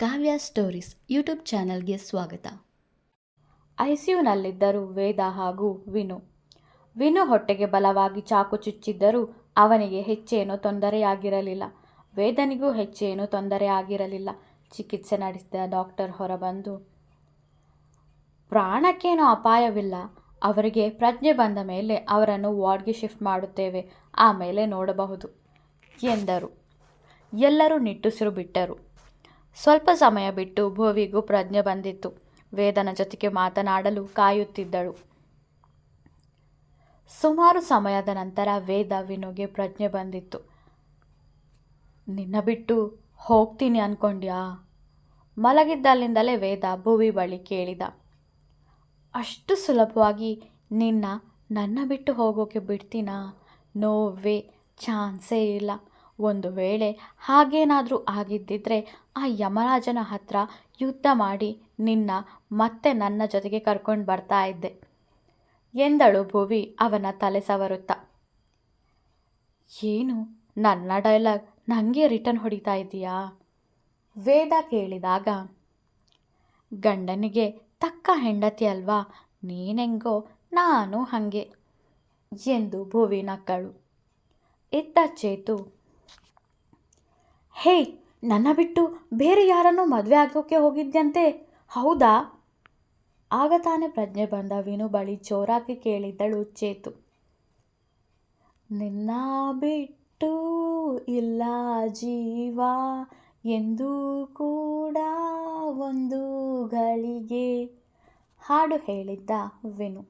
ಕಾವ್ಯ stories YouTube ಚಾನಲ್ಗೆ ಸ್ವಾಗತ. ಐಸಿಯುನಲ್ಲಿದ್ದರು ವೇದ ಹಾಗೂ ವಿನು. ವಿನು ಹೊಟ್ಟೆಗೆ ಬಲವಾಗಿ ಚಾಕು ಚುಚ್ಚಿದ್ದರೂ ಅವನಿಗೆ ಹೆಚ್ಚೇನೂ ತೊಂದರೆಯಾಗಿರಲಿಲ್ಲ. ವೇದನಿಗೂ ಹೆಚ್ಚೇನೂ ತೊಂದರೆ ಆಗಿರಲಿಲ್ಲ ಚಿಕಿತ್ಸೆ ನಡೆಸಿದ ಡಾಕ್ಟರ್ ಹೊರಬಂದು, ಪ್ರಾಣಕ್ಕೇನೂ ಅಪಾಯವಿಲ್ಲ. ಅವರಿಗೆ ಪ್ರಜ್ಞೆ ಬಂದ ಮೇಲೆ ಅವರನ್ನು ವಾರ್ಡ್ಗೆ ಶಿಫ್ಟ್ ಮಾಡುತ್ತೇವೆ. ಆಮೇಲೆ ನೋಡಬಹುದು ಎಂದರು. ಎಲ್ಲರೂ ನಿಟ್ಟುಸಿರು ಬಿಟ್ಟರು. ಸ್ವಲ್ಪ ಸಮಯ ಬಿಟ್ಟು ಭುವಿಗೂ ಪ್ರಜ್ಞೆ ಬಂದಿತ್ತು. ವೇದನ ಜೊತೆಗೆ ಮಾತನಾಡಲು ಕಾಯುತ್ತಿದ್ದಳು. ಸುಮಾರು ಸಮಯದ ನಂತರ ವೇದ ವಿನುಗೆ ಪ್ರಜ್ಞೆ ಬಂದಿತ್ತು. ನಿನ್ನ ಬಿಟ್ಟು ಹೋಗ್ತೀನಿ ಅನ್ಕೊಂಡ್ಯಾ? ಮಲಗಿದ್ದಲ್ಲಿಂದಲೇ ವೇದ ಭುವಿ ಬಳಿ ಕೇಳಿದ. ಅಷ್ಟು ಸುಲಭವಾಗಿ ನಿನ್ನ, ನನ್ನ ಬಿಟ್ಟು ಹೋಗೋಕೆ ಬಿಡ್ತೀನಾ? ನೋವೇ, ಚಾನ್ಸೇ ಇಲ್ಲ. ಒಂದು ವೇಳೆ ಹಾಗೇನಾದರೂ ಆಗಿದ್ದಿದ್ರೆ ಆ ಯಮರಾಜನ ಹತ್ರ ಯುದ್ಧ ಮಾಡಿ ನಿನ್ನ ಮತ್ತೆ ನನ್ನ ಜೊತೆಗೆ ಕರ್ಕೊಂಡು ಬರ್ತಾ ಇದ್ದೆ. ಎಂದಳು ಭುವಿ ಅವನ ತಲೆ ಸವರುತ್ತಾ. ಏನು? ನನ್ನ ಡೈಲಾಗ್ ನನಗೆ ರಿಟರ್ನ್ ಹೊಡಿತಾ ಇದೀಯಾ? ವೇದ ಕೇಳಿದಾಗ, ಗಂಡನಿಗೆ ತಕ್ಕ ಹೆಂಡತಿ ಅಲ್ವಾ? ನೀನೆಂಗೋ? ನಾನು ಹಾಗೆ ಎಂದು ಭುವಿ ನಕ್ಕಳು. ಇತ್ತ ಚೇತು, ಹೇ ನನ್ನ ಬಿಟ್ಟು ಬೇರೆ ಯಾರನ್ನೂ ಮದುವೆ ಆಗೋಕ್ಕೆ ಹೋಗಿದ್ಯಂತೆ? ಹೌದಾ? ಆಗ ತಾನೇ ಪ್ರಜ್ಞೆ ಬಂದ ವಿನು ಬಳಿ ಜೋರಾಗಿ ಕೇಳಿದ್ದಳು ಚೇತು. ನಿನ್ನ ಬಿಟ್ಟು ಇಲ್ಲ ಜೀವ, ಎಂದೂ ಕೂಡ ಒಂದು ಗಳಿಗೆ ಹಾಡು ಹೇಳಿದ್ದ ವಿನು.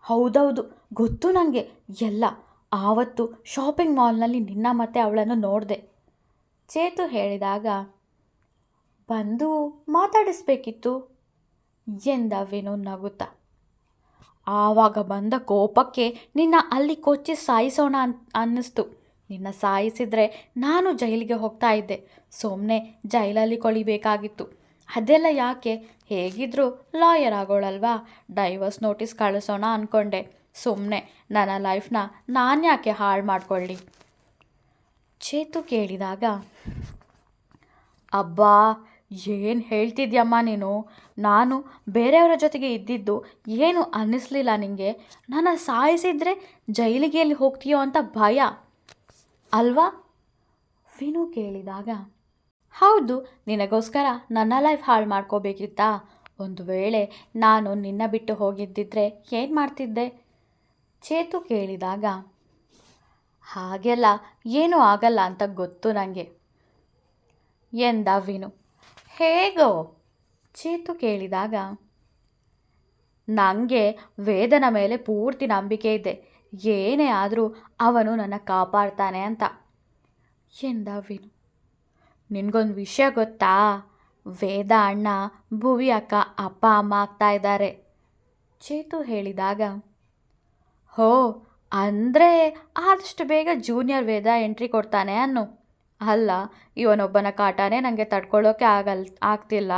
ಹೌದೌದು, ಗೊತ್ತು ನನಗೆ ಎಲ್ಲ, ಆವತ್ತು ಶಾಪಿಂಗ್ ಮಾಲ್ನಲ್ಲಿ ನಿನ್ನ ಮತ್ತೆ ಅವಳನ್ನು ನೋಡಿದೆ. ಚೇತು ಹೇಳಿದಾಗ, ಬಂದು ಮಾತಾಡಿಸ್ಬೇಕಿತ್ತು ಎಂದ ವಿನು ನಗುತ್ತಾ. ಆವಾಗ ಬಂದ ಕೋಪಕ್ಕೆ ನಿನ್ನ ಅಲ್ಲಿ ಕೊಚ್ಚಿ ಸಾಯಿಸೋಣ ಅನ್, ಅನ್ನಿಸ್ತು. ನಿನ್ನ ಸಾಯಿಸಿದ್ರೆ ನಾನು ಜೈಲಿಗೆ ಹೋಗ್ತಾ ಇದ್ದೆ. ಸುಮ್ಮನೆ ಜೈಲಲ್ಲಿ ಕೊಳಿಬೇಕಾಗಿತ್ತು. ಅದೆಲ್ಲ ಯಾಕೆ? ಹೇಗಿದ್ರೂ ಲಾಯರ್ ಆಗೋಳಲ್ವಾ? ಡೈವರ್ಸ್ ನೋಟಿಸ್ ಕಳಿಸೋಣ ಅಂದ್ಕೊಂಡೆ ಸುಮ್ಮನೆ ನನ್ನ ಲೈಫ್ನ ನಾನು ಯಾಕೆ ಹಾಳು ಮಾಡ್ಕೊಳ್ಳಿ ಚೇತು ಕೇಳಿದಾಗ, ಅಬ್ಬಾ, ಏನು ಹೇಳ್ತಿದ್ಯಮ್ಮ ನೀನು? ನಾನು ಬೇರೆಯವರ ಜೊತೆಗೆ ಇದ್ದಿದ್ದು ಏನು ಅನ್ನಿಸ್ಲಿಲ್ಲ ನಿನಗೆ ನಾನು ಸಾಯಿಸಿದರೆ ಜೈಲಿಗೆ ಎಲ್ಲಿ ಹೋಗ್ತೀಯೋ ಅಂತ ಭಯ. ಅಲ್ವಾ? ವಿನು ಕೇಳಿದಾಗ, ಹೌದು, ನಿನಗೋಸ್ಕರ ನನ್ನ ಲೈಫ್ ಹಾಳು ಮಾಡ್ಕೋಬೇಕಿತ್ತಾ? ಒಂದು ವೇಳೆ ನಾನು ನಿನ್ನ ಬಿಟ್ಟು ಹೋಗಿದ್ದಿದ್ರೆ ಏನು ಮಾಡ್ತಿದ್ದೆ? ಚೇತು ಕೇಳಿದಾಗ ಹಾಗೆಲ್ಲ ಏನೂ ಆಗಲ್ಲ ಅಂತ ಗೊತ್ತು ನನಗೆ ಎಂದ ವಿನು. ಹೇಗೋ? ಚೇತು ಕೇಳಿದಾಗ. ನನಗೆ ವೇದನ ಮೇಲೆ ಪೂರ್ತಿ ನಂಬಿಕೆ ಇದೆ. ಏನೇ ಆದರೂ ಅವನು ನನ್ನ ಕಾಪಾಡ್ತಾನೆ ಅಂತ. ಎಂದ ವೀನು. ನಿನಗೊಂದು ವಿಷಯ ಗೊತ್ತಾ? ವೇದ ಅಣ್ಣ ಭುವಿ ಅಕ್ಕ ಅಪ್ಪ ಅಮ್ಮ ಆಗ್ತಾ ಇದ್ದಾರೆ. ಚೇತು ಹೇಳಿದಾಗ. ಹೋ ಅಂದರೆ ಆದಷ್ಟು ಬೇಗ ಜೂನಿಯರ್ ವೇದ ಎಂಟ್ರಿ ಕೊಡ್ತಾನೆ ಅನ್ನು. ಅಲ್ಲ, ಇವನೊಬ್ಬನ ಕಾಟನೇ ನನಗೆ ತಡ್ಕೊಳ್ಳೋಕೆ ಆಗಲ್, ಆಗ್ತಿಲ್ಲ.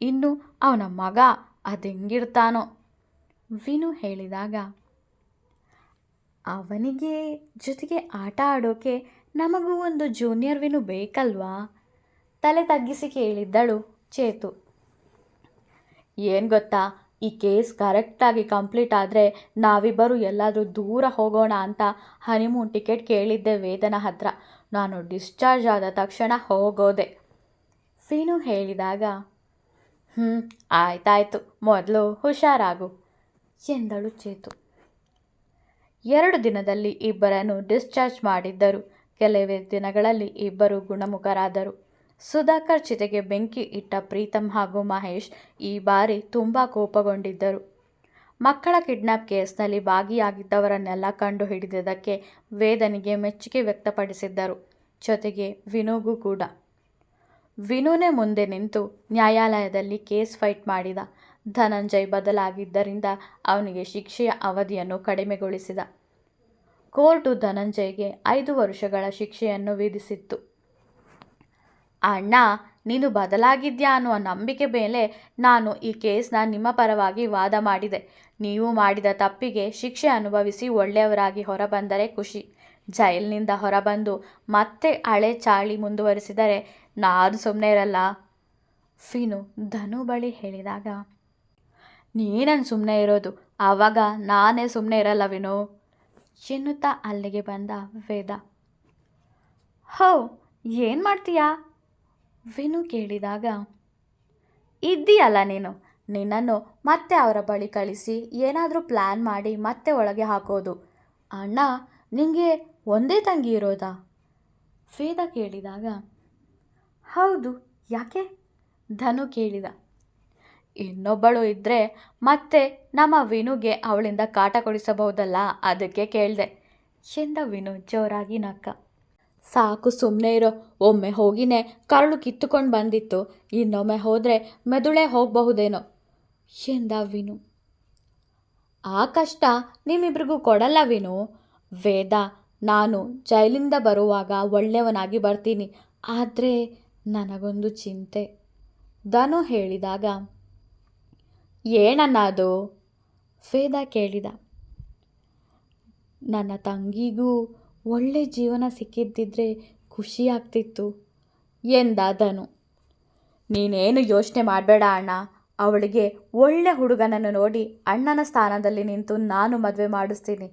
ಇನ್ನು ಅವನ ಮಗ ಅದು ಹೆಂಗಿರ್ತಾನೋ ವಿನು ಹೇಳಿದಾಗ, ಅವನಿಗೆ ಜೊತೆಗೆ ಆಟ ಆಡೋಕೆ ನಮಗೂ ಒಂದು ಜೂನಿಯರ್ ವಿನು ಬೇಕಲ್ವಾ? ತಲೆ ತಗ್ಗಿಸಿ ಕೇಳಿದ್ದಳು ಚೇತು. ಏನು ಗೊತ್ತಾ ಈ ಕೇಸ್ ಕರೆಕ್ಟಾಗಿ ಕಂಪ್ಲೀಟ್ ಆದರೆ ನಾವಿಬ್ಬರು ಎಲ್ಲಾದರೂ ದೂರ ಹೋಗೋಣ ಅಂತ ಹನಿಮೂನ್ ಟಿಕೆಟ್ ಕೇಳಿದ್ದೆ ವೇದನ ಹತ್ರ. ನಾನು ಡಿಸ್ಚಾರ್ಜ್ ಆದ ತಕ್ಷಣ ಹೋಗೋದೆ. ಫೀನು ಹೇಳಿದಾಗ ಹ್ಞೂ ಆಯ್ತಾಯ್ತು. ಮೊದಲು ಹುಷಾರಾಗು. ಎಂದಳು ಚೇತು. ಎರಡು ದಿನದಲ್ಲಿ ಇಬ್ಬರನ್ನು ಡಿಸ್ಚಾರ್ಜ್ ಮಾಡಿದ್ದರು. ಕೆಲವೇ ದಿನಗಳಲ್ಲಿ ಇಬ್ಬರು ಗುಣಮುಖರಾದರು. ಸುಧಾಕರ್ ಜೊತೆಗೆ ಬೆಂಕಿ ಇಟ್ಟ ಪ್ರೀತಮ್ ಹಾಗೂ ಮಹೇಶ್ ಈ ಬಾರಿ ತುಂಬ ಕೋಪಗೊಂಡಿದ್ದರು. ಮಕ್ಕಳ ಕಿಡ್ನಾಪ್ ಕೇಸ್ನಲ್ಲಿ ಭಾಗಿಯಾಗಿದ್ದವರನ್ನೆಲ್ಲ ಕಂಡು ಹಿಡಿದಿದ್ದಕ್ಕೆ ವೇದನಿಗೆ ಮೆಚ್ಚುಗೆ ವ್ಯಕ್ತಪಡಿಸಿದ್ದರು. ಜೊತೆಗೆ ವಿನುಗೂ ಕೂಡ. ವಿನುನೇ ಮುಂದೆ ನಿಂತು ನ್ಯಾಯಾಲಯದಲ್ಲಿ ಕೇಸ್ ಫೈಟ್ ಮಾಡಿದ. ಧನಂಜಯ್ ಬದಲಾಗಿದ್ದರಿಂದ ಅವನಿಗೆ ಶಿಕ್ಷೆಯ ಅವಧಿಯನ್ನು ಕಡಿಮೆಗೊಳಿಸಿದ. ಕೋರ್ಟು ಧನಂಜಯ್ಗೆ ಐದು ವರ್ಷಗಳ ಶಿಕ್ಷೆಯನ್ನು ವಿಧಿಸಿತ್ತು. ಅಣ್ಣ, ನೀನು ಬದಲಾಗಿದ್ಯಾ ಅನ್ನುವ ನಂಬಿಕೆ ಮೇಲೆ ನಾನು ಈ ಕೇಸ್ನ ನಿಮ್ಮ ಪರವಾಗಿ ವಾದ ಮಾಡಿದೆ. ನೀವು ಮಾಡಿದ ತಪ್ಪಿಗೆ ಶಿಕ್ಷೆ ಅನುಭವಿಸಿ ಒಳ್ಳೆಯವರಾಗಿ ಹೊರಬಂದರೆ ಖುಷಿ. ಜೈಲಿನಿಂದ ಹೊರಬಂದು ಮತ್ತೆ ಹಳೆ ಚಾಳಿ ಮುಂದುವರಿಸಿದರೆ ನಾನು ಸುಮ್ಮನೆ ಇರಲ್ಲ ಫಿನು ಧನು ಬಳಿ ಹೇಳಿದಾಗ ನೀನನ್ನು ಸುಮ್ಮನೆ ಇರೋದು, ಆವಾಗ ನಾನೇ ಸುಮ್ಮನೆ ಇರಲ್ಲ ವಿನು ಎನ್ನುತ್ತಾ ಅಲ್ಲಿಗೆ ಬಂದ ವೇದ. ಹೋ, ಏನು ಮಾಡ್ತೀಯಾ? ವಿನು ಕೇಳಿದಾಗ, ಇದ್ದೀಯಲ್ಲ ನೀನು, ನಿನ್ನನ್ನು ಮತ್ತೆ ಅವರ ಬಳಿ ಕಳಿಸಿ ಏನಾದರೂ ಪ್ಲ್ಯಾನ್ ಮಾಡಿ ಮತ್ತೆ ಒಳಗೆ ಹಾಕೋದು. ಅಣ್ಣ ನಿಮಗೆ ಒಂದೇ ತಂಗಿ ಇರೋದಾ? ವೇದ ಕೇಳಿದಾಗ, ಹೌದು, ಯಾಕೆ? ಧನು ಕೇಳಿದ, ಇನ್ನೊಬ್ಬಳು ಇದ್ದರೆ ಮತ್ತೆ ನಮ್ಮ ವಿನುಗೆ ಅವಳಿಂದ ಕಾಟ ಕೊಡಿಸಬಹುದಲ್ಲ, ಅದಕ್ಕೆ ಕೇಳಿದೆ. ಎಂದ ವಿನು ಜೋರಾಗಿ ನಕ್ಕ ಸಾಕು ಸುಮ್ಮನೆ ಇರೋ. ಒಮ್ಮೆ ಹೋಗಿನೇ ಕರಳು ಕಿತ್ತುಕೊಂಡು ಬಂದಿತ್ತು. ಇನ್ನೊಮ್ಮೆ ಹೋದರೆ ಮೆದುಳೆ ಹೋಗಬಹುದೇನೋ. ಎಂದ ವಿನು. ಆ ಕಷ್ಟ ನಿಮ್ಮಿಬ್ರಿಗೂ ಕೊಡಲ್ಲ ವಿನು. ವೇದ, ನಾನು ಜೈಲಿಂದ ಬರುವಾಗ ಒಳ್ಳೆಯವನಾಗಿ ಬರ್ತೀನಿ. ಆದರೆ ನನಗೊಂದು ಚಿಂತೆ. ಧನು ಹೇಳಿದಾಗ ಏನನ್ನ ಅದು ವೇದ ಕೇಳಿದ, ನನ್ನ ತಂಗಿಗೂ ಒಳ್ಳೆ ಜೀವನ ಸಿಕ್ಕಿದ್ದಿದ್ರೆ ಖುಷಿಯಾಗ್ತಿತ್ತು ಎಂದ ಧನು ನೀನೇನು ಯೋಚನೆ ಮಾಡಬೇಡ ಅಣ್ಣ. ಅವಳಿಗೆ ಒಳ್ಳೆ ಹುಡುಗನನ್ನು ನೋಡಿ ಅಣ್ಣನ ಸ್ಥಾನದಲ್ಲಿ ನಿಂತು ನಾನು ಮದುವೆ ಮಾಡಿಸ್ತೀನಿ.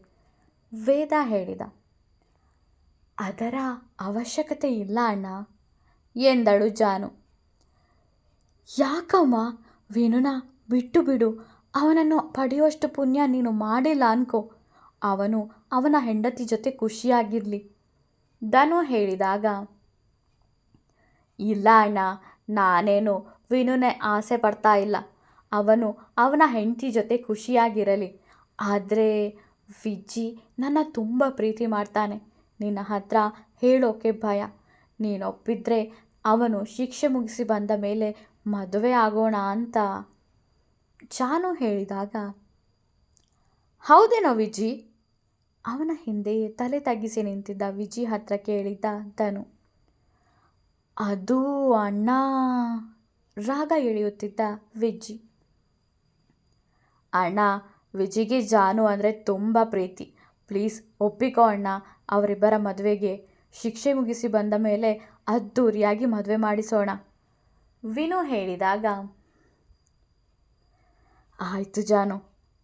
ವೇದ ಹೇಳಿದ. ಅದರ ಅವಶ್ಯಕತೆ ಇಲ್ಲ ಅಣ್ಣ ಎಂದಳು ಜಾನು. ಯಾಕಮ್ಮ? ವಿನುನ ಬಿಟ್ಟು ಬಿಡು. ಅವನನ್ನು ಪಡೆಯುವಷ್ಟು ಪುಣ್ಯ ನೀನು ಮಾಡಿಲ್ಲ ಅನ್ಕೋ. ಅವನು ಅವನ ಹೆಂಡತಿ ಜೊತೆ ಖುಷಿಯಾಗಿರಲಿ. ಧನು ಹೇಳಿದಾಗ, ಇಲ್ಲ ಅಣ್ಣ, ನಾನೇನು ವಿನುನೆ ಆಸೆ ಪಡ್ತಾ ಇಲ್ಲ. ಅವನು ಅವನ ಹೆಂಡತಿ ಜೊತೆ ಖುಷಿಯಾಗಿರಲಿ. ಆದರೆ ವಿಜ್ಜಿ ನನ್ನ ತುಂಬ ಪ್ರೀತಿ ಮಾಡ್ತಾನೆ. ನಿನ್ನ ಹತ್ರ ಹೇಳೋಕೆ ಭಯ. ನೀನೊಪ್ಪಿದ್ರೆ ಅವನು ಶಿಕ್ಷೆ ಮುಗಿಸಿ ಬಂದ ಮೇಲೆ ಮದುವೆ ಆಗೋಣ ಅಂತ ಚಾನು ಹೇಳಿದಾಗ, ಹೌದೇನೋ ವಿಜಿ ಅವನ ಹಿಂದೆಯೇ ತಲೆ ತಗ್ಗಿಸಿ ನಿಂತಿದ್ದ ವಿಜಿ ಹತ್ರ ಕೇಳಿದ್ದ ಧನು. ಅದು ಅಣ್ಣ, ರಾಗ ಎಳೆಯುತ್ತಿದ್ದ ವಿಜಿ. ಅಣ್ಣ, ವಿಜಿಗೆ ಜಾನು ಅಂದರೆ ತುಂಬ ಪ್ರೀತಿ. ಪ್ಲೀಸ್ ಒಪ್ಪಿಕೋ ಅಣ್ಣ, ಅವರಿಬ್ಬರ ಮದುವೆಗೆ ಶಿಕ್ಷೆ ಮುಗಿಸಿ ಬಂದ ಮೇಲೆ ಅದ್ದೂರಿಯಾಗಿ ಮದುವೆ ಮಾಡಿಸೋಣ. ವಿನು ಹೇಳಿದಾಗ, ಆಯಿತು ಜಾನು,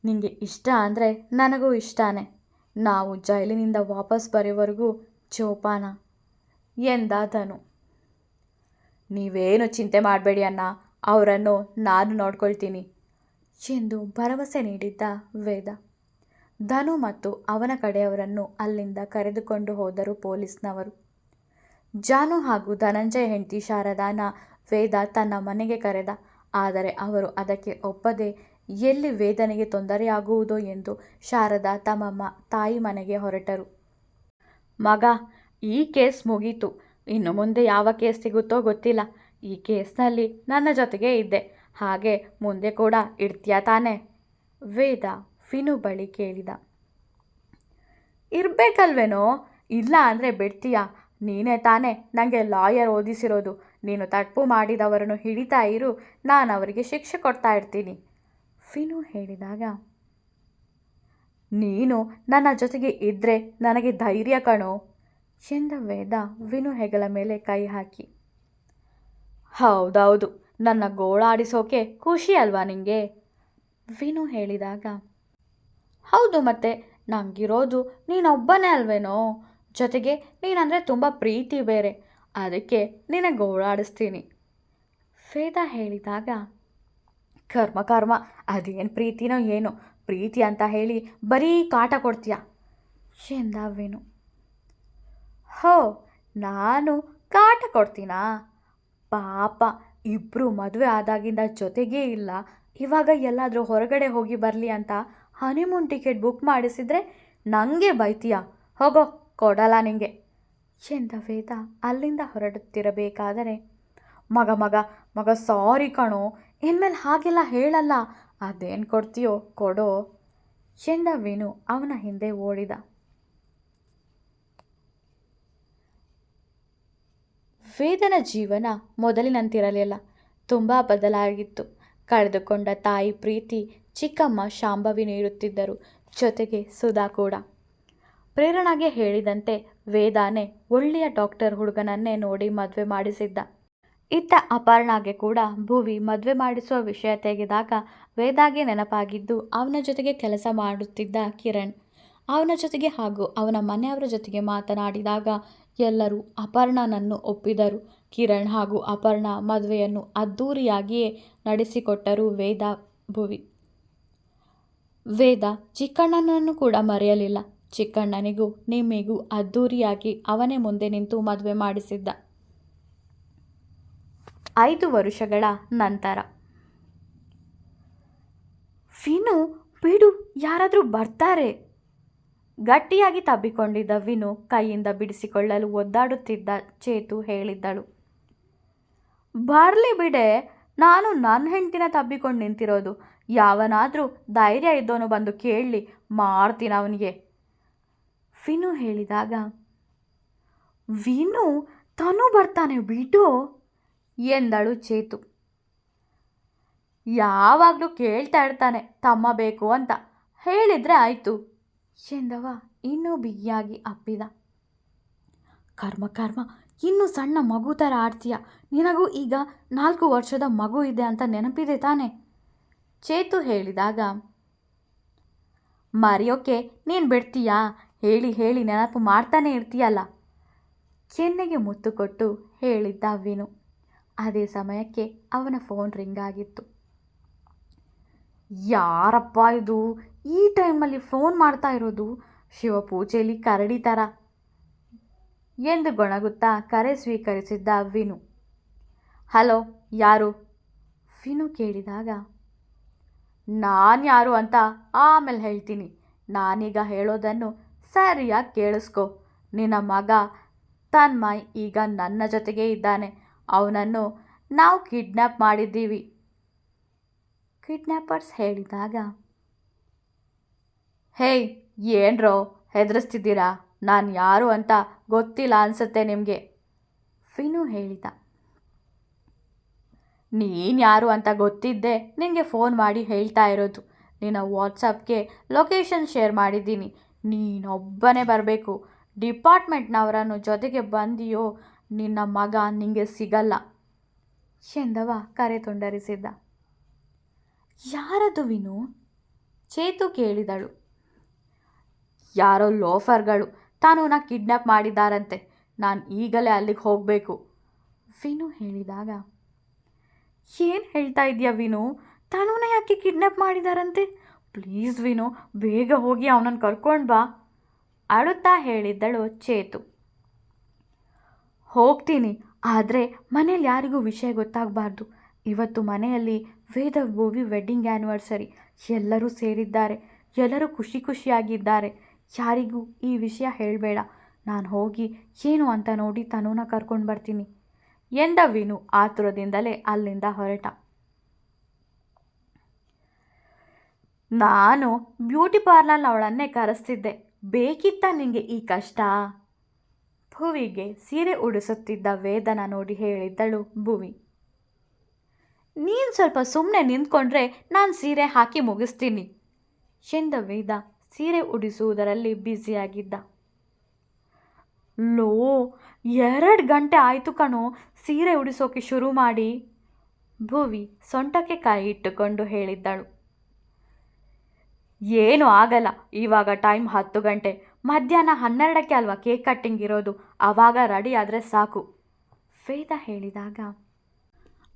ನಿಂಗೆ ಇಷ್ಟ ಅಂದರೆ ನನಗೂ ಇಷ್ಟನೇ. ನಾವು ಜೈಲಿನಿಂದ ವಾಪಸ್ ಬರೋವರೆಗೂ ಜೋಪಾನ. ಎಂದ ಧನು ನೀವೇನು ಚಿಂತೆ ಮಾಡಬೇಡಿ ಅಣ್ಣ, ಅವರನ್ನು ನಾನು ನೋಡ್ಕೊಳ್ತೀನಿ ಎಂದು ಭರವಸೆ ನೀಡಿದ್ದ ವೇದ. ಧನು ಮತ್ತು ಅವನ ಕಡೆಯವರನ್ನು ಅಲ್ಲಿಂದ ಕರೆದುಕೊಂಡು ಹೋದರು ಪೊಲೀಸ್ನವರು. ಜಾನು ಹಾಗೂ ಧನಂಜಯ ಹೆಂಡತಿ ಶಾರದಾನ ವೇದ ತನ್ನ ಮನೆಗೆ ಕರೆದ, ಆದರೆ ಅವರು ಅದಕ್ಕೆ ಒಪ್ಪದೆ ಎಲ್ಲಿ ವೇದನೆಗೆ ತೊಂದರೆಯಾಗುವುದೋ ಎಂದು ಶಾರದಾ ತಮ್ಮಮ್ಮ ತಾಯಿ ಮನೆಗೆ ಹೊರಟರು. ಮಗ, ಈ ಕೇಸ್ ಮುಗೀತು. ಇನ್ನು ಮುಂದೆ ಯಾವ ಕೇಸ್ ಸಿಗುತ್ತೋ ಗೊತ್ತಿಲ್ಲ. ಈ ಕೇಸ್ನಲ್ಲಿ ನನ್ನ ಜೊತೆಗೆ ಇದ್ದೆ. ಹಾಗೆ ಮುಂದೆ ಕೂಡ ಇಡ್ತೀಯಾ ತಾನೆ? ವೇದ ಫಿನು ಬಳಿ ಕೇಳಿದ. ಇರಬೇಕಲ್ವೇನೋ? ಇಲ್ಲ ಅಂದರೆ ಬಿಡ್ತೀಯಾ? ನೀನೇ ತಾನೇ ನನಗೆ ಲಾಯರ್ ಓದಿಸಿರೋದು. ನೀನು ತಪ್ಪು ಮಾಡಿದವರನ್ನು ಹಿಡಿತಾ ಇರು. ನಾನು ಅವರಿಗೆ ಶಿಕ್ಷೆ ಕೊಡ್ತಾ ಇರ್ತೀನಿ. ಫಿನು ಹೇಳಿದಾಗ, ನೀನು ನನ್ನ ಜೊತೆಗೆ ಇದ್ದರೆ ನನಗೆ ಧೈರ್ಯ ಕಣೋ. ಎಂದ ವೇದ ವಿನು ಹೆಗಲ ಮೇಲೆ ಕೈ ಹಾಕಿ, ಹೌದೌದು, ನನ್ನ ಗೋಳಾಡಿಸೋಕೆ ಖುಷಿ ಅಲ್ವಾ ನಿಂಗೆ? ವಿನು ಹೇಳಿದಾಗ, ಹೌದು ಮತ್ತೆ, ನಂಗಿರೋದು ನೀನೊಬ್ಬನೇ ಅಲ್ವೇನೋ? ಜೊತೆಗೆ ನೀನಂದರೆ ತುಂಬ ಪ್ರೀತಿ ಬೇರೆ, ಅದಕ್ಕೆ ನಿನ್ನ ಗೋಳಾಡಿಸ್ತೀನಿ. ವೇದ ಹೇಳಿದಾಗ ಕರ್ಮ ಕರ್ಮ. ಅದೇನು ಪ್ರೀತಿನೋ ಏನೋ. ಪ್ರೀತಿ ಅಂತ ಹೇಳಿ ಬರೀ ಕಾಟ ಕೊಡ್ತೀಯ? ಎಂದ ವೇಣು ಹೋ, ನಾನು ಕಾಟ ಕೊಡ್ತೀನಾ? ಪಾಪ ಇಬ್ಬರು ಮದುವೆ ಆದಾಗಿಂದ ಜೊತೆಗೇ ಇಲ್ಲ. ಇವಾಗ ಎಲ್ಲಾದರೂ ಹೊರಗಡೆ ಹೋಗಿ ಬರಲಿ ಅಂತ ಹನಿಮೂನ್ ಟಿಕೆಟ್ ಬುಕ್ ಮಾಡಿಸಿದ್ರೆ ನನಗೆ ಬೈತೀಯ? ಹೋಗೋ, ಕೊಡಲ್ಲ ನಿಂಗೆ. ಎಂದ ವೇದ ಅಲ್ಲಿಂದ ಹೊರಡುತ್ತಿರಬೇಕಾದರೆ. ಮಗ ಮಗ ಮಗ ಸಾರಿ ಕಣೋ. ಇನ್ಮೇಲೆ ಹಾಗೆಲ್ಲ ಹೇಳಲ್ಲ. ಅದೇನು ಕೊಡ್ತೀಯೋ ಕೊಡೋ. ಎಂದ ವೇಣು ಅವನ ಹಿಂದೆ ಓಡಿದ. ವೇದನ ಜೀವನ ಮೊದಲಿನಂತಿರಲಿಲ್ಲ. ತುಂಬ ಬದಲಾಗಿತ್ತು. ಕಳೆದುಕೊಂಡ ತಾಯಿ ಪ್ರೀತಿ ಚಿಕ್ಕಮ್ಮ ಶಾಂಭವಿ ನೀಡುತ್ತಿದ್ದರು. ಜೊತೆಗೆ ಸುಧಾ ಕೂಡ. ಪ್ರೇರಣಾಗೆ ಹೇಳಿದಂತೆ ವೇದಾನೆ ಒಳ್ಳೆಯ ಡಾಕ್ಟರ್ ಹುಡುಗನನ್ನೇ ನೋಡಿ ಮದುವೆ ಮಾಡಿಸಿದ್ದ. ಇತ್ತ ಅಪರ್ಣಾಗೆ ಕೂಡ ಭುವಿ ಮದುವೆ ಮಾಡಿಸುವ ವಿಷಯ ತೆಗೆದಾಗ ವೇದಾಗೆ ನೆನಪಾಗಿದ್ದು ಅವನ ಜೊತೆಗೆ ಕೆಲಸ ಮಾಡುತ್ತಿದ್ದ ಕಿರಣ್. ಅವನ ಜೊತೆಗೆ ಹಾಗೂ ಅವನ ಮನೆಯವರ ಜೊತೆಗೆ ಮಾತನಾಡಿದಾಗ ಎಲ್ಲರೂ ಅಪರ್ಣನನ್ನು ಒಪ್ಪಿದರು. ಕಿರಣ್ ಹಾಗೂ ಅಪರ್ಣ ಮದುವೆಯನ್ನು ಅದ್ಧೂರಿಯಾಗಿಯೇ ನಡೆಸಿಕೊಟ್ಟರು ವೇದ, ಭುವಿ. ವೇದ, ಚಿಕ್ಕಣ್ಣನನ್ನು ಕೂಡ ಮರೆಯಲಿಲ್ಲ. ಚಿಕ್ಕಣ್ಣನಿಗೂ ನಿಮ್ಮಿಗೂ ಅದ್ಧೂರಿಯಾಗಿ ಅವನೇ ಮುಂದೆ ನಿಂತು ಮದುವೆ ಮಾಡಿಸಿದ್ದ. ಐದು ವರುಷಗಳ ನಂತರ. ವಿನು, ಬಿಡು, ಯಾರಾದರೂ ಬರ್ತಾರೆ. ಗಟ್ಟಿಯಾಗಿ ತಬ್ಬಿಕೊಂಡಿದ್ದ ವಿನು ಕೈಯಿಂದ ಬಿಡಿಸಿಕೊಳ್ಳಲು ಒದ್ದಾಡುತ್ತಿದ್ದ ಚೇತು ಹೇಳಿದ್ದಳು. ಬರಲಿ ಬಿಡೆ, ನಾನು ನನ್ನ ಹೆಂಡತಿನ ತಬ್ಬಿಕೊಂಡು ನಿಂತಿರೋದು. ಯಾವನಾದರೂ ಧೈರ್ಯ ಇದ್ದೋನು ಬಂದು ಕೇಳಲಿ ಮಾಡ್ತೀನಿ ಅವನಿಗೆ. ವಿನು ಹೇಳಿದಾಗ, ವಿನು, ತಾನೂ ಬರ್ತಾನೆ, ಬಿಡು. ಎಂದಳು ಚೇತು. ಯಾವಾಗಲೂ ಕೇಳ್ತಾ ಇರ್ತಾನೆ, ತಮ್ಮ ಬೇಕು ಅಂತ. ಹೇಳಿದ್ರೆ ಆಯಿತು. ಎಂದವ ಇನ್ನೂ ಬಿಗಿಯಾಗಿ ಅಪ್ಪಿದ. ಕರ್ಮ ಕರ್ಮ, ಇನ್ನೂ ಸಣ್ಣ ಮಗು ಥರ ಆಡ್ತೀಯ? ನಿನಗೂ ಈಗ ನಾಲ್ಕು ವರ್ಷದ ಮಗು ಇದೆ ಅಂತ ನೆನಪಿದೆ ತಾನೆ? ಚೇತು ಹೇಳಿದಾಗ, ಮರೆಯೋಕೆ ನೀನು ಬಿಡ್ತೀಯಾ? ಹೇಳಿ ಹೇಳಿ ನೆನಪು ಮಾಡ್ತಾನೆ ಇರ್ತೀಯಲ್ಲ? ಕೆನ್ನೆಗೆ ಮುತ್ತು ಕೊಟ್ಟು ಹೇಳಿದ್ದ ವಿನು. ಅದೇ ಸಮಯಕ್ಕೆ ಅವನ ಫೋನ್ ರಿಂಗ್ ಆಗಿತ್ತು. ಯಾರಪ್ಪ ಇದು? ಈ ಟೈಮಲ್ಲಿ ಫೋನ್ ಮಾಡ್ತಾ ಇರೋದು? ಶಿವಪೂಜೆಯಲ್ಲಿ ಕರಡಿ ಥರ ಎಂದು ಗೊಣಗುತ್ತಾ ಕರೆ ಸ್ವೀಕರಿಸಿದ್ದ ವಿನು. ಹಲೋ, ಯಾರು? ವಿನು ಕೇಳಿದಾಗ, ನಾನು ಯಾರು ಅಂತ ಆಮೇಲೆ ಹೇಳ್ತೀನಿ. ನಾನೀಗ ಹೇಳೋದನ್ನು ಸರಿಯಾಗಿ ಕೇಳಿಸ್ಕೊ. ನಿನ್ನ ಮಗ ತನ್ಮಯ್ ಈಗ ನನ್ನ ಜೊತೆಗೇ ಇದ್ದಾನೆ. ಅವನನ್ನು ನಾವು ಕಿಡ್ನ್ಯಾಪ್ ಮಾಡಿದ್ದೀವಿ. ಕಿಡ್ನ್ಯಾಪರ್ಸ್ ಹೇಳಿದಾಗ ಹೇಯ್ ಏನ್ರೋ ಹೆದರಿಸ್ತಿದ್ದೀರಾ? ನಾನು ಯಾರು ಅಂತ ಗೊತ್ತಿಲ್ಲ ಅನ್ಸುತ್ತೆ ನಿಮಗೆ. ಫಿನು ಹೇಳಿದ, ನೀನು ಯಾರು ಅಂತ ಗೊತ್ತಿದ್ದೆ ನಿನಗೆ ಫೋನ್ ಮಾಡಿ ಹೇಳ್ತಾ ಇರೋದು. ನಿನ್ನ ವಾಟ್ಸಪ್ಗೆ ಲೊಕೇಶನ್ ಶೇರ್ ಮಾಡಿದ್ದೀನಿ. ನೀನೊಬ್ಬನೇ ಬರಬೇಕು. ಡಿಪಾರ್ಟ್ಮೆಂಟ್ನವರನ್ನು ಜೊತೆಗೆ ಬಂದಿಯೋ ನಿನ್ನ ಮಗ ನಿಂಗೆ ಸಿಗಲ್ಲ. ಎಂದವ ಕರೆ ತೊಂಡರಿಸಿದ್ದ ಯಾರದು ವಿನು? ಚೇತು ಕೇಳಿದಳು. ಯಾರೋ ಲೋಫರ್ಗಳು. ತಾನು ನಾ ಕಿಡ್ನ್ಯಾಪ್ ಮಾಡಿದ್ದಾರಂತೆ ನಾನು ಈಗಲೇ ಅಲ್ಲಿಗೆ ಹೋಗಬೇಕು. ವಿನು ಹೇಳಿದಾಗ, ಏನು ಹೇಳ್ತಾ ಇದೆಯಾ ವಿನು? ತಾನೂನ ಯಾಕೆ ಕಿಡ್ನ್ಯಾಪ್ ಮಾಡಿದಾರಂತೆ? ಪ್ಲೀಸ್ ವಿನು, ಬೇಗ ಹೋಗಿ ಅವನನ್ನು ಕರ್ಕೊಂಡು ಬಾ. ಅಳುತ್ತಾ ಹೇಳಿದ್ದಳು ಚೇತು. ಹೋಗ್ತೀನಿ. ಆದರೆ ಮನೇಲಿ ಯಾರಿಗೂ ವಿಷಯ ಗೊತ್ತಾಗಬಾರ್ದು. ಇವತ್ತು ಮನೆಯಲ್ಲಿ ವೇದ, ಭೂವಿ ವೆಡ್ಡಿಂಗ್ ಆ್ಯನಿವರ್ಸರಿ ಎಲ್ಲರೂ ಸೇರಿದ್ದಾರೆ. ಎಲ್ಲರೂ ಖುಷಿ ಖುಷಿಯಾಗಿದ್ದಾರೆ. ಯಾರಿಗೂ ಈ ವಿಷಯ ಹೇಳಬೇಡ. ನಾನು ಹೋಗಿ ಏನು ಅಂತ ನೋಡಿ ತನೂನ ಕರ್ಕೊಂಡು ಬರ್ತೀನಿ. ಎಂದ ವಿನು ಆತುರದಿಂದಲೇ ಅಲ್ಲಿಂದ ಹೊರಟ. ನಾನು ಬ್ಯೂಟಿ ಪಾರ್ಲರ್ನ ಅವಳನ್ನೇ ಕರೆಸ್ತಿದ್ದೆ. ಬೇಕಿತ್ತ ನಿನಗೆ ಈ ಕಷ್ಟ? ಭುವಿಗೆ ಸೀರೆ ಉಡಿಸುತ್ತಿದ್ದ ವೇದನ ನೋಡಿ ಹೇಳಿದ್ದಳು ಭುವಿ. ನೀನು ಸ್ವಲ್ಪ ಸುಮ್ಮನೆ ನಿಂತ್ಕೊಂಡ್ರೆ ನಾನು ಸೀರೆ ಹಾಕಿ ಮುಗಿಸ್ತೀನಿ. ಎಂದ ವೇದ ಸೀರೆ ಉಡಿಸುವುದರಲ್ಲಿ ಬ್ಯುಸಿಯಾಗಿದ್ದ. ಲೋ, ಎರಡು ಗಂಟೆ ಆಯಿತು ಕಣೋ ಸೀರೆ ಉಡಿಸೋಕೆ ಶುರು ಮಾಡಿ. ಭುವಿ ಸೊಂಟಕ್ಕೆ ಕೈ ಇಟ್ಟುಕೊಂಡು ಹೇಳಿದ್ದಳು. ಏನು ಆಗಲ್ಲ, ಇವಾಗ ಟೈಮ್ ಹತ್ತು ಗಂಟೆ. ಮಧ್ಯಾಹ್ನ ಹನ್ನೆರಡಕ್ಕೆ ಅಲ್ವಾ ಕೇಕ್ ಕಟ್ಟಿಂಗ್ ಇರೋದು? ಆವಾಗ ರೆಡಿ ಆದರೆ ಸಾಕು. ವೇದ ಹೇಳಿದಾಗ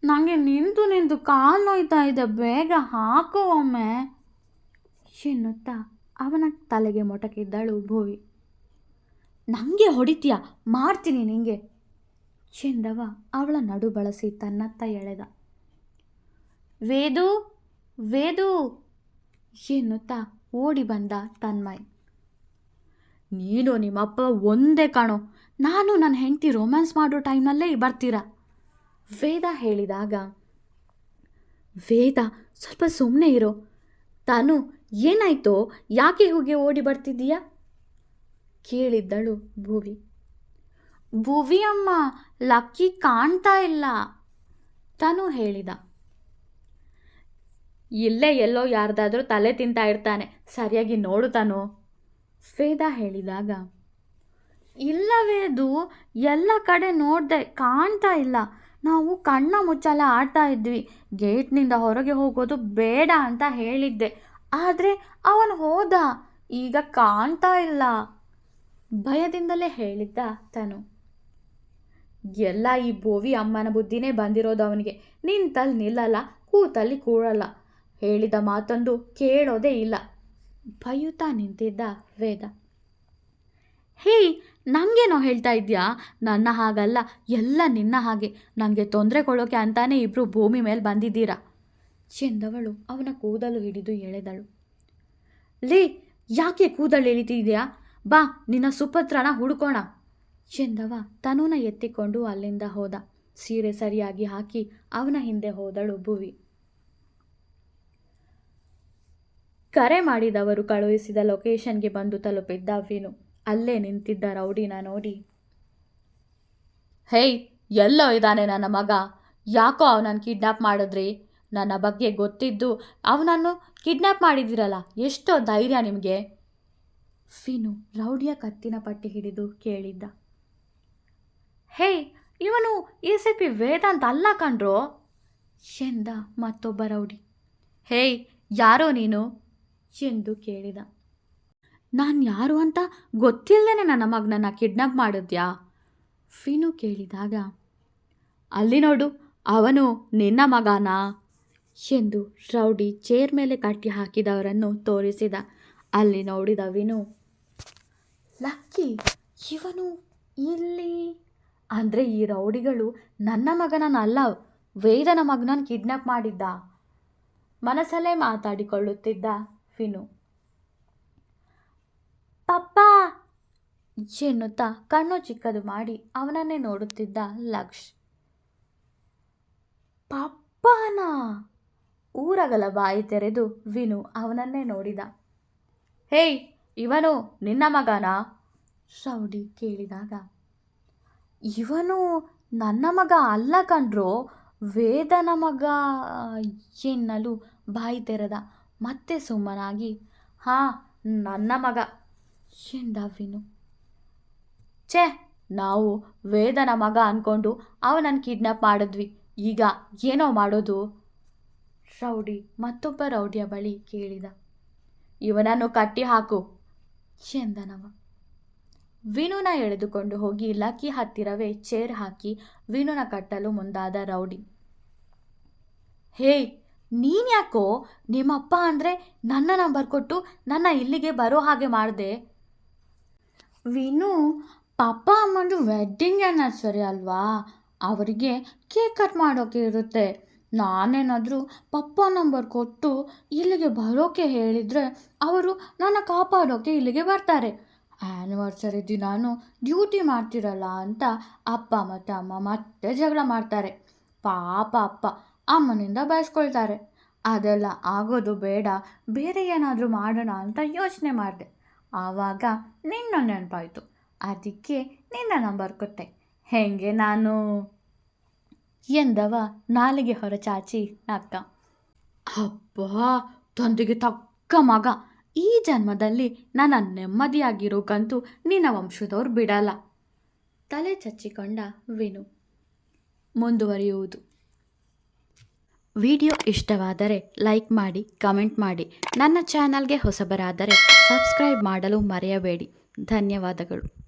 ನನಗೆ ನಿಂತು ನಿಂತು ಕಾಲು ನೋಯ್ತಾ ಇದೆ ಬೇಗ ಹಾಕು ಒಮ್ಮೆ. ಎನ್ನುತ್ತಾ ಅವನ ತಲೆಗೆ ಮೊಟಕಿದ್ದಳು ಭೂವಿ. ನನಗೆ ಹೊಡಿತೀಯ? ಮಾಡ್ತೀನಿ ನಿಂಗೆ. ಎಂದವ ಅವಳ ನಡು ಬಳಸಿ ತನ್ನತ್ತ ಎಳೆದ. ವೇದು ವೇದು ಎನ್ನುತ್ತಾ ಓಡಿ ಬಂದ ತನ್ಮಯ್. ನೀನು ನಿಮ್ಮಪ್ಪ ಒಂದೇ ಕಾಣೋ. ನಾನು ನನ್ನ ಹೆಂಡತಿ ರೊಮ್ಯಾನ್ಸ್ ಮಾಡೋ ಟೈಮ್ನಲ್ಲೇ ಬರ್ತೀರಾ? ವೇದ ಹೇಳಿದಾಗ, ವೇದ, ಸ್ವಲ್ಪ ಸುಮ್ಮನೆ ಇರೋ. ತಾನು ಏನಾಯ್ತೋ, ಯಾಕೆ ಹೋಗಿ ಓಡಿ ಬರ್ತಿದ್ದೀಯಾ? ಕೇಳಿದ್ದಳು ಭುವಿ. ಭುವಿ ಅಮ್ಮ ಲಕ್ಕಿ ಕಾಣ್ತಾ ಇಲ್ಲ, ತಾನು ಹೇಳಿದ. ಇಲ್ಲೇ ಎಲ್ಲೋ ಯಾರ್ದಾದ್ರೂ ತಲೆ ತಿಂತಾ ಇರ್ತಾನೆ. ಸರಿಯಾಗಿ ನೋಡು ತಾನು. ವೇದ ಹೇಳಿದಾಗ ಇಲ್ಲವೇದು ಎಲ್ಲ ಕಡೆ ನೋಡಿದೆ ಕಾಣ್ತಾ ಇಲ್ಲ. ನಾವು ಕಣ್ಣ ಮುಚ್ಚಲ ಆಡ್ತಾ ಇದ್ವಿ. ಗೇಟ್ನಿಂದ ಹೊರಗೆ ಹೋಗೋದು ಬೇಡ ಅಂತ ಹೇಳಿದ್ದೆ. ಆದರೆ ಅವನು ಹೋದ. ಈಗ ಕಾಣ್ತಾ ಇಲ್ಲ. ಭಯದಿಂದಲೇ ಹೇಳಿದ್ದ ತನು. ಎಲ್ಲ ಈ ಭೋವಿ ಅಮ್ಮನ ಬುದ್ಧಿನೇ ಬಂದಿರೋದು ಅವನಿಗೆ. ನಿಂತಲ್ಲಿ ನಿಲ್ಲಲ್ಲ, ಕೂತಲ್ಲಿ ಕೂರಲ್ಲ ಹೇಳಿದ ಮಾತೊಂದು ಕೇಳೋದೇ ಇಲ್ಲ. ಭಯುತ್ತಾ ನಿಂತಿದ್ದ ವೇದ. ಹೇ ನನಗೇನೋ ಹೇಳ್ತಾ ಇದೆಯಾ? ನನ್ನ ಹಾಗಲ್ಲ, ಎಲ್ಲ ನಿನ್ನ ಹಾಗೆ. ನನಗೆ ತೊಂದರೆ ಕೊಡೋಕೆ ಅಂತಾನೆ ಇಬ್ಬರು ಭೂಮಿ ಮೇಲೆ ಬಂದಿದ್ದೀರಾ? ಚೆಂದವಳು ಅವನ ಕೂದಲು ಹಿಡಿದು ಎಳೆದಳು. ಲೇ, ಯಾಕೆ ಕೂದಲು ಎಳಿತಿದ್ಯಾ? ಬಾ, ನಿನ್ನ ಸುಪತ್ರನ ಹುಡುಕೋಣ ಚೆಂದವ ತನೂನ ಎತ್ತಿಕೊಂಡು ಅಲ್ಲಿಂದ ಹೋದ. ಸೀರೆ ಸರಿಯಾಗಿ ಹಾಕಿ ಅವನ ಹಿಂದೆ ಹೋದಳು ಭುವಿ. ಕರೆ ಮಾಡಿದವರು ಕಳುಹಿಸಿದ ಲೊಕೇಶನ್ಗೆ ಬಂದು ತಲುಪಿದ್ದ ವಿನು ಅಲ್ಲೇ ನಿಂತಿದ್ದ ರೌಡಿನ ನೋಡಿ. ಹೇಯ್ ಎಲ್ಲೋ ಇದ್ದಾನೆ ನನ್ನ ಮಗ. ಯಾಕೋ ಅವನನ್ನು ಕಿಡ್ನಾಪ್ ಮಾಡಿದ್ರಿ? ನನ್ನ ಬಗ್ಗೆ ಗೊತ್ತಿದ್ದು ಅವನನ್ನು ಕಿಡ್ನಾಪ್ ಮಾಡಿದ್ದೀರಲ್ಲ ಎಷ್ಟೋ ಧೈರ್ಯ ನಿಮಗೆ. ಫಿನು ರೌಡಿಯ ಕತ್ತಿನ ಪಟ್ಟಿ ಹಿಡಿದು ಕೇಳಿದ್ದ. ಹೇಯ್ ಇವನು ಎ ಸಿ ಪಿ ವೇದಾಂತ್ ಅಲ್ಲ ಕಣ್ರೋ? ಎಂದ ಮತ್ತೊಬ್ಬ ರೌಡಿ. ಹೇಯ್ ಯಾರೋ ನೀನು? ಎಂದು ಕೇಳಿದ. ನಾನು ಯಾರು ಅಂತ ಗೊತ್ತಿಲ್ಲದೇ ನನ್ನ ಮಗನನ್ನು ಕಿಡ್ನಾಪ್ ಮಾಡಿದ್ಯಾ? ಫಿನು ಕೇಳಿದಾಗ, ಅಲ್ಲಿ ನೋಡು, ಅವನು ನಿನ್ನ ಮಗನಾ? ಎಂದು ರೌಡಿ ಚೇರ್ ಮೇಲೆ ಕಟ್ಟಿ ಹಾಕಿದವರನ್ನು ತೋರಿಸಿದ. ಅಲ್ಲಿ ನೋಡಿದ ವಿನು, ಲಕ್ಕಿ, ಇವನು ಇಲ್ಲಿ? ಅಂದರೆ ಈ ರೌಡಿಗಳು ನನ್ನ ಮಗನನ್ನಲ್ಲ ವೇದನ ಮಗನನ್ನು ಕಿಡ್ನಾಪ್ ಮಾಡಿದ್ದ? ಮನಸ್ಸಲ್ಲೇ ಮಾತಾಡಿಕೊಳ್ಳುತ್ತಿದ್ದ. ಫಿನು ಪಪ್ಪ! ಎನ್ನುತ್ತಾ ಕಣ್ಣು ಚಿಕ್ಕದು ಮಾಡಿ ಅವನನ್ನೇ ನೋಡುತ್ತಿದ್ದ ಲಕ್ಷ್. ಪಪ್ಪನ! ಊರಗಲ ಬಾಯಿ ತೆರೆದು ವಿನು ಅವನನ್ನೇ ನೋಡಿದ. ಹೇಯ್, ಇವನು ನಿನ್ನ ಮಗನಾ? ಸೌಡಿ ಕೇಳಿದಾಗ. ಇವನು ನನ್ನ ಮಗ ಅಲ್ಲ ಕಂಡ್ರೋ, ವೇದನ ಮಗ ಎನ್ನಲು ಬಾಯಿ ತೆರೆದ. ಮತ್ತೆ ಸುಮ್ಮನಾಗಿ, ಹಾ, ನನ್ನ ಮಗ. ಎಂದ ವಿನು ಛೇ, ನಾವು ವೇದನ ಮಗ ಅಂದ್ಕೊಂಡು ಅವನನ್ನು ಕಿಡ್ನಾಪ್ ಮಾಡಿದ್ವಿ. ಈಗ ಏನೋ ಮಾಡೋದು? ರೌಡಿ ಮತ್ತೊಬ್ಬ ರೌಡಿಯ ಬಳಿ ಕೇಳಿದ. ಇವನನ್ನು ಕಟ್ಟಿ ಹಾಕು. ಎಂದನವ ವಿನುನ ಎಳೆದುಕೊಂಡು ಹೋಗಿ ಲಕ್ಕಿ ಹತ್ತಿರವೇ ಚೇರ್ ಹಾಕಿ ವಿನುನ ಕಟ್ಟಲು ಮುಂದಾದ ರೌಡಿ. ಹೇಯ್ ನೀನ್ಯಾಕೋ? ನಿಮ್ಮಪ್ಪ ಅಂದರೆ ನನ್ನ ನಂಬರ್ ಕೊಟ್ಟು ನನ್ನ ಇಲ್ಲಿಗೆ ಬರೋ ಹಾಗೆ ಮಾಡಿದೆ. ವಿನು ಪಾಪ ಅಮ್ಮಂದು ವೆಡ್ಡಿಂಗ್ ಆ್ಯನಿವರ್ಸರಿ ಅಲ್ವಾ? ಅವರಿಗೆ ಕೇಕ್ ಕಟ್ ಮಾಡೋಕೆ ಇರುತ್ತೆ. ನಾನೇನಾದರೂ ಪಪ್ಪ ನಂಬರ್ ಕೊಟ್ಟು ಇಲ್ಲಿಗೆ ಬರೋಕೆ ಹೇಳಿದರೆ ಅವರು ನನ್ನ ಕಾಪಾಡೋಕೆ ಇಲ್ಲಿಗೆ ಬರ್ತಾರೆ. ಆ್ಯನಿವರ್ಸರಿ ದಿನಾನು ಡ್ಯೂಟಿ ಮಾಡ್ತಿರಲ್ಲ ಅಂತ ಅಪ್ಪ ಮತ್ತು ಅಮ್ಮ ಮತ್ತೆ ಜಗಳ ಮಾಡ್ತಾರೆ. ಪಾಪ ಅಪ್ಪ ಅಮ್ಮನಿಂದ ಬಯಸ್ಕೊಳ್ತಾರೆ. ಅದೆಲ್ಲ ಆಗೋದು ಬೇಡ, ಬೇರೆ ಏನಾದರೂ ಮಾಡೋಣ ಅಂತ ಯೋಚನೆ ಮಾಡಿದೆ. ಆವಾಗ ನಿನ್ನ ನೆನಪಾಯಿತು. ಅದಕ್ಕೆ ನಿನ್ನ ನಂಬರ್ ಕೊಟ್ಟೆ. ಹೇಗೆ ನಾನು? ಎಂದವ ನಾಲಿಗೆ ಹೊರಚಾಚಿ ನಕ್ಕ ಅಪ್ಪ ತಂದೆಗೆ ತಕ್ಕ ಮಗ. ಈ ಜನ್ಮದಲ್ಲಿ ನನ್ನ ನೆಮ್ಮದಿಯಾಗಿರೋಕ್ಕಂತೂ ನಿನ್ನ ವಂಶದವ್ರು ಬಿಡಲ್ಲ. ತಲೆ ಚಚ್ಚಿಕೊಂಡ ವಿನು. ಮುಂದುವರಿಯುವುದು. ವಿಡಿಯೋ ಇಷ್ಟವಾದರೆ ಲೈಕ್ ಮಾಡಿ ಕಮೆಂಟ್ ಮಾಡಿ. ನನ್ನ ಚಾನಲ್ಗೆ ಹೊಸಬರಾದರೆ ಸಬ್ಸ್ಕ್ರೈಬ್ ಮಾಡಲು ಮರೆಯಬೇಡಿ. ಧನ್ಯವಾದಗಳು.